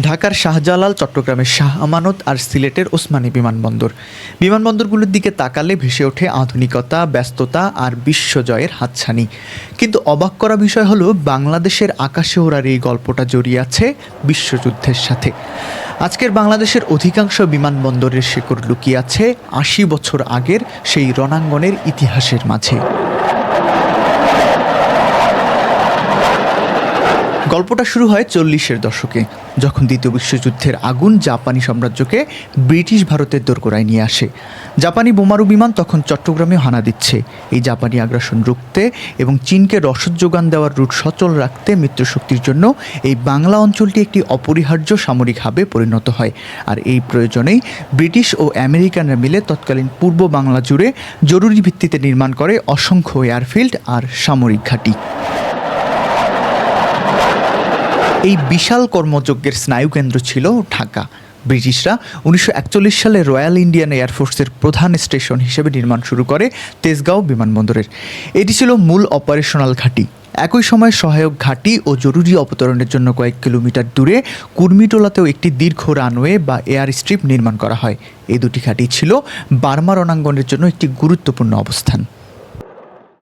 ঢাকার শাহজালাল চট্টগ্রামের শাহ আমানত আর সিলেটের ওসমানী বিমানবন্দর। বিমানবন্দরগুলোর দিকে তাকালে ভেসে ওঠে আধুনিকতা, ব্যস্ততা আর বিশ্বজয়ের হাতছানি। কিন্তু অবাক করা বিষয় হলো, বাংলাদেশের আকাশে ওড়ার এই গল্পটা জড়িয়ে আছে বিশ্বযুদ্ধের সাথে। আজকের বাংলাদেশের অধিকাংশ বিমানবন্দরের শেকড় লুকিয়ে আছে আশি বছর আগের সেই রণাঙ্গনের ইতিহাসের মাঝে। গল্পটা শুরু হয় চল্লিশের দশকে, যখন দ্বিতীয় বিশ্বযুদ্ধের আগুন জাপানি সাম্রাজ্যকে ব্রিটিশ ভারতের দোরগোড়ায় নিয়ে আসে। জাপানি বোমারু বিমান তখন চট্টগ্রামে হানা দিচ্ছে। এই জাপানি আগ্রাসন রুখতে এবং চীনকে রসদ যোগান দেওয়ার রুট সচল রাখতে মিত্রশক্তির জন্য এই বাংলা অঞ্চলটি একটি অপরিহার্য সামরিক হাবে পরিণত হয়। আর এই প্রয়োজনেই ব্রিটিশ ও আমেরিকানরা মিলে তৎকালীন পূর্ব বাংলা জুড়ে জরুরি ভিত্তিতে নির্মাণ করে অসংখ্য এয়ারফিল্ড আর সামরিক ঘাঁটি। এই বিশাল কর্মযজ্ঞের স্নায়ুকেন্দ্র ছিল ঢাকা। ব্রিটিশরা উনিশশো একচল্লিশ সালে রয়্যাল ইন্ডিয়ান এয়ারফোর্সের প্রধান স্টেশন হিসেবে নির্মাণ শুরু করে তেজগাঁও বিমানবন্দরের। এটি ছিল মূল অপারেশনাল ঘাঁটি। একই সময় সহায়ক ঘাঁটি ও জরুরি অবতরণের জন্য কয়েক কিলোমিটার দূরে কুর্মিটোলাতেও একটি দীর্ঘ রানওয়ে বা এয়ার স্ট্রিপ নির্মাণ করা হয়। এই দুটি ঘাঁটি ছিল বার্মা রণাঙ্গনের জন্য একটি গুরুত্বপূর্ণ অবস্থান।